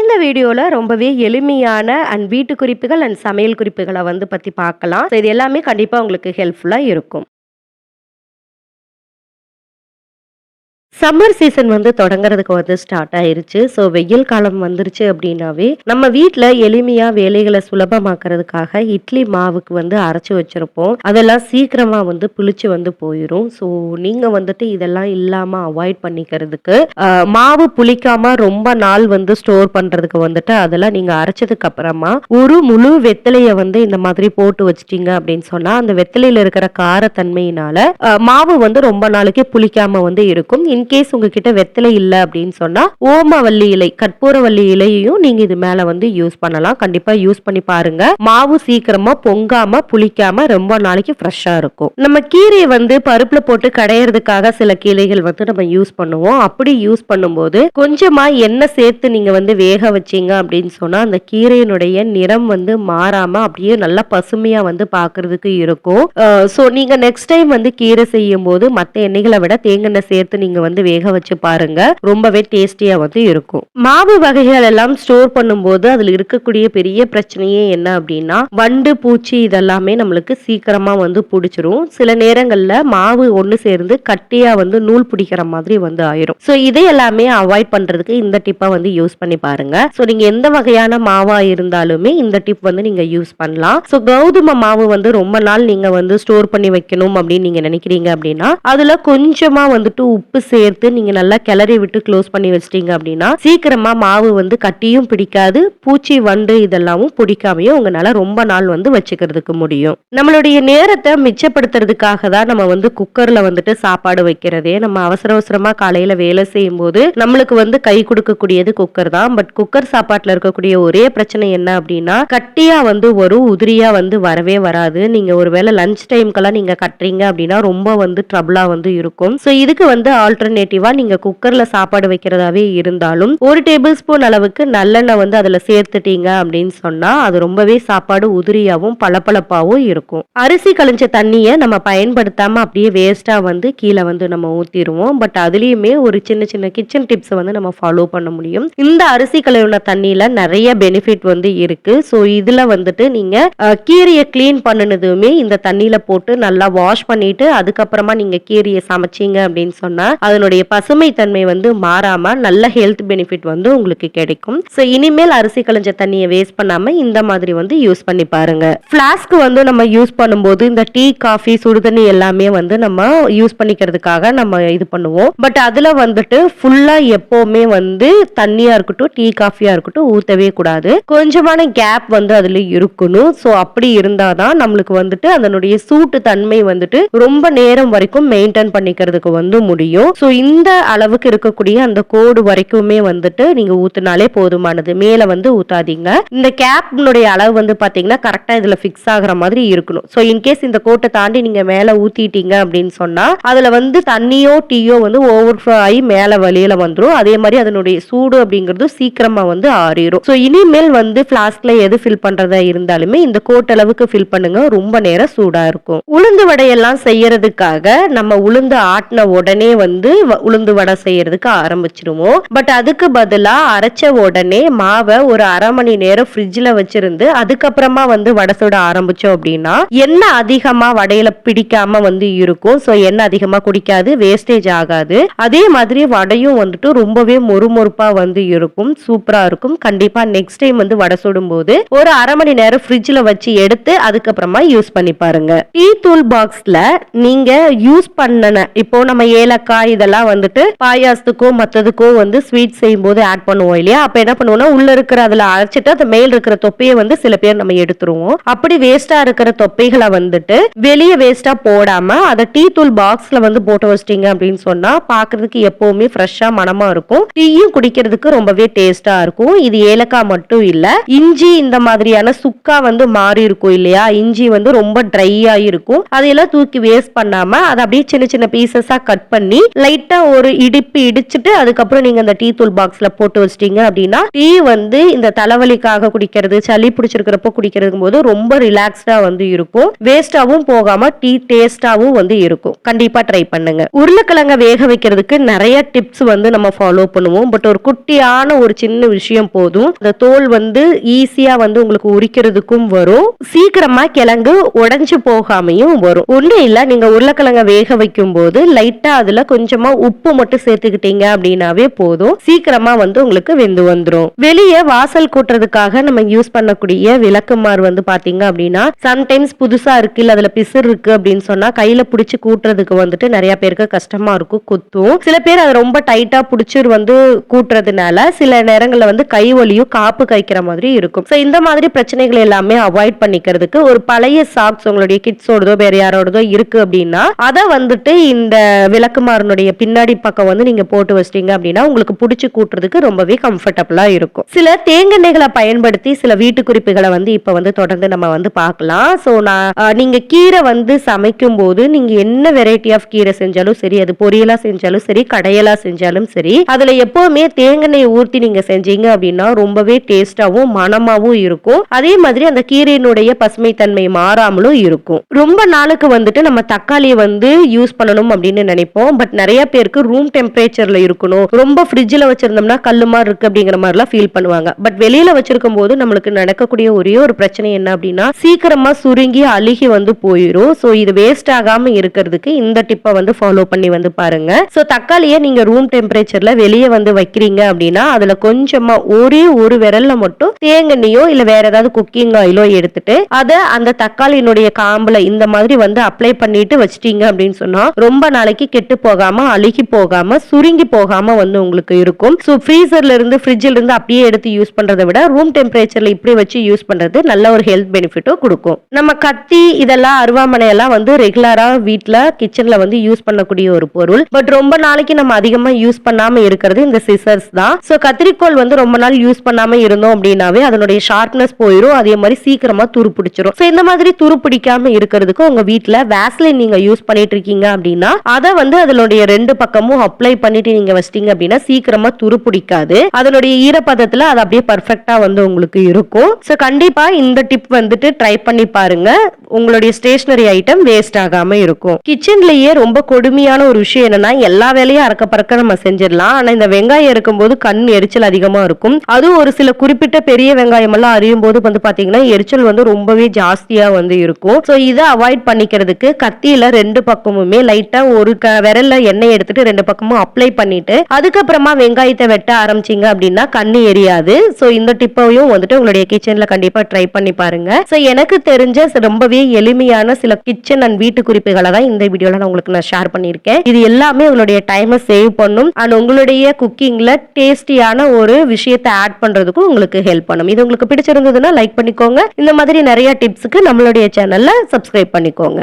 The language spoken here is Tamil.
இந்த வீடியோவில் ரொம்பவே எளிமையான அண்ட் வீட்டு குறிப்புகள் அண்ட் சமையல் குறிப்புகளை வந்து பற்றி பார்க்கலாம். ஸோ இது எல்லாமே கண்டிப்பாக உங்களுக்கு ஹெல்ப்ஃபுல்லாக இருக்கும். சம்மர் சீசன் வந்து தொடங்குறதுக்கு வந்து ஸ்டார்ட் ஆயிருச்சு. ஸோ வெயில் காலம் வந்துருச்சு அப்படின்னாவே நம்ம வீட்டில் எளிமையாக வேலைகளை சுலபமாக்குறதுக்காக இட்லி மாவுக்கு வந்து அரைச்சி வச்சிருப்போம். அதெல்லாம் சீக்கிரமாக வந்து புளிச்சு வந்து போயிடும் ஸோ நீங்கள் வந்துட்டு இதெல்லாம் இல்லாமல் அவாய்ட் பண்ணிக்கிறதுக்கு, மாவு புளிக்காம ரொம்ப நாள் வந்து ஸ்டோர் பண்ணுறதுக்கு வந்துட்டு, அதெல்லாம் நீங்கள் அரைச்சதுக்கு அப்புறமா, ஒரு முழு வெத்தலையை வந்து இந்த மாதிரி போட்டு வச்சுட்டீங்க அப்படின்னு சொன்னால் அந்த வெத்தலையில் இருக்கிற காரத்தன்மையினால, மாவு வந்து ரொம்ப நாளைக்கு புளிக்காம வந்து இருக்கும். இன்கேஸ் உங்ககிட்ட வெத்தலை இல்லை அப்படின்னு சொன்னா, ஓமவல்லி இலை, கற்பூரவள்ளி இலையையும் நீங்க இது மேல வந்து யூஸ் பண்ணலாம். கண்டிப்பா யூஸ் பண்ணி பாருங்க. மாவு சீக்கிரமா பொங்காம, புளிக்காம ரொம்ப நாளைக்கு ஃப்ரெஷ்ஷா இருக்கும். நம்ம கீரையை வந்து பருப்புல போட்டு கடையறதுக்காக சில கீரைகள் வந்து நம்ம யூஸ் பண்ணுவோம். அப்படி யூஸ் பண்ணும்போது, கொஞ்சமா எண்ணெய் சேர்த்து நீங்க வந்து வேக வச்சீங்க அப்படின்னு சொன்னா, அந்த கீரையினுடைய நிறம் வந்து மாறாம அப்படியே நல்லா பசுமையா வந்து பார்க்கறதுக்கு இருக்கும். ஸோ நீங்க நெக்ஸ்ட் டைம் வந்து கீரை செய்யும் போது மத்த எண்ணெய்களை விட தேங்கெண்ணெய் சேர்த்து நீங்க வந்து வேக வச்சு பாருங்க. ரொம்பவே டேஸ்டியா வந்து இருக்கும். மாவு வகைகள் எல்லாம் ஸ்டோர் பண்ணும்போது, அதுல இருக்கக்கூடிய பெரிய பிரச்சனையே என்ன அப்படின்னா வண்டு, பூச்சி இதெல்லாமே நம்மளுக்கு சீக்கிரமா வந்து பிடிச்சிரும் சில நேரங்கள்ல மாவு ஒன்று சேர்ந்து கட்டியா வந்து நூல் பிடிக்கிற மாதிரி வந்து ஆயிரும். ஸோ இதை எல்லாமே அவாய்ட் பண்றதுக்கு இந்த டிப்பை வந்து யூஸ் பண்ணி பாருங்க. ஸோ நீங்க எந்த வகையான மாவா இருந்தாலுமே இந்த டிப் வந்து நீங்க யூஸ் பண்ணலாம். ஸோ கோதுமை மாவு வந்து ரொம்ப நாள் நீங்க வந்து ஸ்டோர் பண்ணி வைக்கணும் அப்படின்னு நீங்க நினைக்கிறீங்க அப்படின்னா அதுல கொஞ்சமா வந்துட்டு உப்பு சேர்த்து நீங்க நல்லா கிளறி விட்டு க்ளோஸ் பண்ணி வச்சிட்டீங்க அப்படின்னா சீக்கிரமா மாவு வந்து கட்டியும் பிடிக்காது. பூச்சி, வண்டு இதெல்லாமும் பிடிக்காமையும் உங்களால ரொம்ப நாள் வந்து வச்சுக்கிறதுக்கு முடியும். நம்மளுடைய நேரத்தை மிச்சப்படுத்துறதுக்காக தான் நம்ம வந்து குக்கர்ல வந்துட்டு சாப்பாடு வைக்கிறதே. நம்ம அவசர அவசரமா காலையில வேலை செய்யும்போது, நம்மளுக்கு வந்து கை கொடுக்கக்கூடியது குக்கர் தான். பட் குக்கர் சாப்பாட்டுல இருக்கக்கூடிய ஒரே பிரச்சனை என்ன அப்படின்னா கட்டியா வந்து வரும். உதிரியா வந்து வரவே வராது. நீங்க ஒருவேளை லஞ்ச் டைம்க்கெல்லாம் நீங்க கட்டுறீங்க அப்படின்னா ரொம்ப வந்து ட்ரபிளா வந்து இருக்கும். ஸோ இதுக்கு வந்து ஆல்டர்னேட்டிவா நீங்க குக்கர்ல சாப்பாடு வைக்கிறதாவே இருந்தாலும், ஒரு டேபிள் ஸ்பூன் அளவுக்கு நல்லெண்ணெய் வந்து அதுல சேர்த்துட்டீங்க அப்படின்னு சொன்னா, அது ரொம்பவே சாப்பாடு உதிரியாவும், பளபளப்பாவும் இருக்கும். அரிசி கழிஞ்ச தண்ணிய நம்ம பயன்படுத்தாம அப்படியே வேஸ்ட்டா வந்து கீழே வந்து நம்ம ஊற்றிடுவோம் பட் அதுலயுமே ஒரு சின்ன சின்ன கிச்சன் டிப்ஸ் வந்து நம்ம ஃபாலோ பண்ண முடியும். இந்த அரிசி கழுவுன தண்ணியில நிறைய பெனிஃபிட் வந்து இருக்கு. ஸோ இதுல வந்துட்டு நீங்க கீரையை கிளீன் பண்ணுனதுமே இந்த தண்ணியில போட்டு நல்லா வாஷ் பண்ணிட்டு, அதுக்கப்புறமா நீங்க கீரையை சமைச்சீங்க அப்படின்னு சொன்னா, உங்களுடைய பசுமை தன்மை வந்து மாறாம நல்ல ஹெல்த் பெனிஃபிட் வந்து உங்களுக்கு கிடைக்கும். ஸோ இனிமேல் அரிசி களைஞ்ச தண்ணியை வேஸ்ட் பண்ணாம இந்த மாதிரி வந்து யூஸ் பண்ணி பாருங்க. ஃப்ளாஸ்க் வந்து நம்ம யூஸ் பண்ணும்போது, இந்த டீ, காஃபி, சுடுதண்ணி எல்லாமே வந்து நம்ம யூஸ் பண்ணிக்கிறதுக்காக நம்ம இது பண்ணுவோம். பட் அதுல வந்துட்டு ஃபுல்லா எப்பவுமே வந்து தண்ணியா இருக்கட்டும், டீ, காஃபியா இருக்கட்டும் ஊத்தவே கூடாது. கொஞ்சமான கேப் வந்து அதுல இருக்கணும். ஸோ அப்படி இருந்தால் தான் நம்மளுக்கு வந்துட்டு அதனுடைய சூட்டு தன்மை வந்துட்டு ரொம்ப நேரம் வரைக்கும் மெயின்டெயின் பண்ணிக்கிறதுக்கு வந்து முடியும். ஸோ ஸோ இந்த அளவுக்கு இருக்கக்கூடிய அந்த கோடு வரைக்குமே வந்துட்டு நீங்க ஊத்துனாலே போதுமானது. மேல வந்து ஊத்தாதீங்க. இந்த கேப்னுடைய அளவு வந்து பார்த்தீங்கன்னா, கரெக்டா இதுல ஃபிக்ஸ் ஆகுற மாதிரி இருக்கணும். ஸோ இன்கேஸ் இந்த கோட்டை தாண்டி நீங்க மேல ஊத்திட்டீங்க அப்படின்னு சொன்னா, அதுல வந்து தண்ணியோ, டீயோ வந்து ஓவர்ஃப்ளோ ஆகி மேல வழியில வந்துடும் அதே மாதிரி அதனுடைய சூடு அப்படிங்கிறது சீக்கிரமா வந்து ஆறிடும் ஸோ இனிமேல் வந்து ஃப்ளாஸ்க்ல எது ஃபில் பண்றதா இருந்தாலுமே, இந்த கோட்டை அளவுக்கு ஃபில் பண்ணுங்க. ரொம்ப நேரம் சூடா இருக்கும். உளுந்து வடையெல்லாம் செய்யறதுக்காக நம்ம உளுந்து ஆட்டின உடனே வந்து உளுந்து வடை செய்யறதுக்கு ஆரம்பிச்சிருவோம் பட் அதுக்கு பதிலா அரைச்ச உடனே மாவை ஒரு அரை மணி நேரம் ஃப்ரிட்ஜ்ல வச்சிருந்து, அதுக்கப்புறமா வந்து வடை சுட ஆரம்பிச்சோம் அப்படின்னா எண்ணெய் அதிகமா வடையில பிடிக்காம வந்து இருக்கும். ஸோ எண்ணெய் அதிகமா குடிக்காது. வேஸ்டேஜ் ஆகாது. அதே மாதிரி வடையும் வந்துட்டு ரொம்பவே மொறுமொறுப்பா வந்து இருக்கும். சூப்பரா இருக்கும். கண்டிப்பா நெக்ஸ்ட் டைம் வந்து வடை சுடும்போது, ஒரு அரை மணி நேரம் ஃப்ரிட்ஜ்ல வச்சு எடுத்து, அதுக்கப்புறமா யூஸ் பண்ணி பாருங்க. டீ தூள் பாக்ஸ்ல நீங்க யூஸ் பண்ணுன இப்போ நம்ம ஏலக்காய் இதெல்லாம் வந்துட்டு பாயாசத்துக்கோ, மத்ததுக்கோ வந்து ஸ்வீட் செய்யும் போது ஆட் பண்ணுவோம் இல்லையா? அப்ப என்ன பண்ணுவோம்னா, உள்ள இருக்கிற அதுல அரைச்சிட்டு அது மேல் இருக்கிற தொப்பையை வந்து சில பேர் நம்ம எடுத்துருவோம். அப்படி வேஸ்ட்டா இருக்கிற தொப்பைகளை வந்துட்டு, வெளியே வேஸ்ட்டா போடாம, அதை டீ தூள் பாக்ஸ்ல வந்து போட்டு வச்சிட்டீங்க அப்படின்னு சொன்னா, பாக்குறதுக்கு எப்பவுமே ஃப்ரெஷ்ஷா மனமா இருக்கும். டீயும் குடிக்கிறதுக்கு ரொம்பவே டேஸ்ட்டா இருக்கும். இது ஏலக்காய் மட்டும் இல்ல. இஞ்சி இந்த மாதிரியான சுக்கா வந்து மாறி இருக்கும் இல்லையா? இஞ்சி வந்து ரொம்ப ட்ரையா இருக்கும். அதையெல்லாம் தூக்கி வேஸ்ட் பண்ணாம, அதை அப்படியே சின்ன சின்ன பீசஸா கட் பண்ணி, லைட் லைட்டா ஒரு இடிப்பு இடிச்சுட்டு அதுக்கப்புறம் நீங்க அந்த டீ தூள் பாக்ஸ்ல போட்டு வச்சிட்டீங்க அப்படின்னா டீ வந்து இந்த தலைவலிக்காக குடிக்கிறது சளி பிடிச்சிருக்கிறப்போ குடிக்கிறது போது ரொம்ப ரிலாக்ஸ்டா வந்து இருக்கும். வேஸ்டாவும் போகாம டீ டேஸ்டாவும் வந்து இருக்கும். கண்டிப்பா ட்ரை பண்ணுங்க. உருளைக்கிழங்க வேக வைக்கிறதுக்கு நிறைய டிப்ஸ் வந்து நம்ம ஃபாலோ பண்ணுவோம். பட் ஒரு குட்டியான ஒரு சின்ன விஷயம் போதும். அந்த தோல் வந்து ஈஸியா வந்து உங்களுக்கு உரிக்கிறதுக்கும் வரும். சீக்கிரமா கிழங்கு உடஞ்சு போகாமையும் வரும். ஒண்ணு இல்ல நீங்க உருளைக்கிழங்க வேக வைக்கும் போது லைட்டா அதுல கொஞ்சமா உப்பு மட்டும் சேர்த்துக்கிட்டீங்க அப்படின்னாவே போதும். சீக்கிரமா வந்து உங்களுக்கு வெந்து வந்துடும் வெளியே வாசல் கூட்டுறதுக்காக நம்ம யூஸ் பண்ணக்கூடிய விளக்குமாறு வந்து பாத்தீங்க அப்படின்னா சம்டைம்ஸ் புதுசா இருக்கு இல்ல அதுல பிசுறு இருக்கு அப்படின்னு சொன்னா கையில புடிச்சு கூட்டுறதுக்கு வந்துட்டு நிறைய பேருக்கு கஷ்டமா இருக்கும் குத்தும். சில பேர் அதை ரொம்ப டைட்டா புடிச்சு வந்து கூட்டுறதுனால சில நேரங்கள்ல வந்து கை வலியும் காப்பு கைக்கிற மாதிரி இருக்கும். சோ இந்த மாதிரி பிரச்சனைகள் எல்லாமே அவாய்ட் பண்ணிக்கிறதுக்கு ஒரு பழைய சாக்ஸ் உங்களுடைய கிட்ஸோடதோ வேற யாரோடதோ இருக்கு அப்படின்னா அதை வந்துட்டு இந்த விளக்குமாறனுடைய பின்னாடி பக்கம் வந்து நீங்கள் போட்டு வச்சிட்டீங்க அப்படின்னா உங்களுக்கு பிடிச்சி கூட்டுறதுக்கு ரொம்பவே கம்ஃபர்டபுளாக இருக்கும். சில தேங்கெண்ணெய்களை பயன்படுத்தி சில வீட்டு குறிப்புகளை வந்து இப்போ வந்து தொடர்ந்து நம்ம வந்து பார்க்கலாம். ஸோ நான் நீங்கள் கீரை வந்து சமைக்கும் போது நீங்கள் என்ன வெரைட்டி ஆஃப் கீரை செஞ்சாலும் சரி அது பொரியலாக செஞ்சாலும் சரி கடையலாக செஞ்சாலும் சரி அதில் எப்போவுமே தேங்கெண்ணெய் ஊற்றி நீங்கள் செஞ்சீங்க அப்படின்னா ரொம்பவே டேஸ்டாகவும் மனமாகவும் இருக்கும். அதே மாதிரி அந்த கீரையினுடைய பசுமை தன்மை மாறாமலும் இருக்கும். ரொம்ப நாளுக்கு வந்துட்டு நம்ம தக்காளியை வந்து யூஸ் பண்ணணும் அப்படின்னு நினைப்போம். பட் நிறைய பேருக்கு ரூம் டெம்பரேச்சர்ல இருக்கணும். ரொம்ப ஃப்ரிட்ஜில் வச்சிருந்தோம்னா கல்லு மாதிரி இருக்கு அப்படிங்கிற மாதிரிலாம் ஃபீல் பண்ணுவாங்க. பட் வெளியில வச்சிருக்கும் போது நம்மளுக்கு நடக்கக்கூடிய ஒரே ஒரு பிரச்சனை என்ன அப்படின்னா சீக்கிரமா சுருங்கி அழுகி வந்து போயிடும் ஸோ இது வேஸ்ட் ஆகாம இருக்கிறதுக்கு இந்த டிப்பை வந்து ஃபாலோ பண்ணி வந்து பாருங்க. ஸோ தக்காளியை நீங்க ரூம் டெம்பரேச்சர்ல வெளியே வந்து வைக்கிறீங்க அப்படின்னா அதுல கொஞ்சமா ஒரே ஒரு விரல்ல மட்டும் தேங்கண்ணியோ இல்ல வேற ஏதாவது குக்கிங் ஆயிலோ எடுத்துட்டு அதை அந்த தக்காளியினுடைய காம்புல இந்த மாதிரி வந்து அப்ளை பண்ணிட்டு வச்சிட்டீங்க அப்படின்னு சொன்னா ரொம்ப நாளைக்கு கெட்டு போகாம அழுகி போகாம சுருங்கி போகாம வந்து உங்களுக்கு இருக்கும். ஸோ ஃப்ரீசர்ல இருந்து ஃப்ரிட்ஜில் இருந்து அப்படியே எடுத்து யூஸ் பண்றதை விட ரூம் டெம்பரேச்சர்ல இப்படி வச்சு யூஸ் பண்றது நல்ல ஒரு ஹெல்த் பெனிஃபிட்டும் கொடுக்கும். நம்ம கத்தி இதெல்லாம் அருவாமனை எல்லாம் வந்து ரெகுலரா வீட்டில் கிச்சன்ல வந்து யூஸ் பண்ணக்கூடிய ஒரு பொருள். பட் ரொம்ப நாளைக்கு நம்ம அதிகமா யூஸ் பண்ணாம இருக்கிறது இந்த சிசர்ஸ் தான். ஸோ கத்திரிக்கோல் வந்து ரொம்ப நாள் யூஸ் பண்ணாம இருந்தோம் அப்படின்னாவே அதனுடைய ஷார்ப்னஸ் போயிடும் அதே மாதிரி சீக்கிரமா துரு பிடிச்சிரும். ஸோ இந்த மாதிரி துரு பிடிக்காம இருக்கிறதுக்கு உங்க வீட்டில் வேஸ்லின் நீங்க யூஸ் பண்ணிட்டு இருக்கீங்க அப்படின்னா அதை வந்து அதனுடைய ரெண்டு ரெண்டு பக்கமும் அப்ளை பண்ணிட்டு நீங்க வச்சிட்டீங்க அப்படின்னா சீக்கிரமா துரு பிடிக்காது அதனுடைய ஈரப்பதத்துல அது அப்படியே பர்ஃபெக்டா வந்து உங்களுக்கு இருக்கும். ஸோ கண்டிப்பா இந்த டிப் வந்துட்டு ட்ரை பண்ணி பாருங்க. உங்களுடைய ஸ்டேஷனரி ஐட்டம் வேஸ்ட் ஆகாம இருக்கும். கிச்சன்லயே ரொம்ப கொடுமையான ஒரு விஷயம் என்னன்னா எல்லா வேலையும் அறக்க பறக்க நம்ம செஞ்சிடலாம். ஆனா இந்த வெங்காயம் இருக்கும்போது கண் எரிச்சல் அதிகமா இருக்கும். அதுவும் ஒரு சில குறிப்பிட்ட பெரிய வெங்காயம் எல்லாம் அறியும் போது வந்து பாத்தீங்கன்னா எரிச்சல் வந்து ரொம்பவே ஜாஸ்தியா வந்து இருக்கும். ஸோ இதை அவாய்ட் பண்ணிக்கிறதுக்கு கத்தியில ரெண்டு பக்கமுமே லைட்டா ஒரு க விரல்ல எண்ணெய் எடுத்துட்டு ரெண்டு பக்கமும் அப்ளை பண்ணிட்டு அதுக்கப்புறமா வெங்காயத்தை வெட்ட ஆரம்பிச்சீங்க அப்படின்னா கண்ணு எரியாது. ஸோ இந்த டிப்பையும் வந்துட்டு உங்களுடைய கிச்சன்ல கண்டிப்பா ட்ரை பண்ணி பாருங்க. ஸோ எனக்கு தெரிஞ்ச ரொம்பவே எளிமையான சில கிச்சன் அண்ட் வீட்டு குறிப்புகளை தான் இந்த வீடியோல நான் உங்களுக்கு நான் ஷேர் பண்ணியிருக்கேன். இது எல்லாமே உங்களுடைய டைமை சேவ் பண்ணும். அண்ட் உங்களுடைய குக்கிங்ல டேஸ்டியான ஒரு விஷயத்தை ஆட் பண்றதுக்கும் உங்களுக்கு ஹெல்ப் பண்ணும். இது உங்களுக்கு பிடிச்சிருந்ததுன்னா லைக் பண்ணிக்கோங்க. இந்த மாதிரி நிறைய டிப்ஸுக்கு நம்மளுடைய சேனல்ல சப்ஸ்கிரைப் பண்ணிக்கோங்க.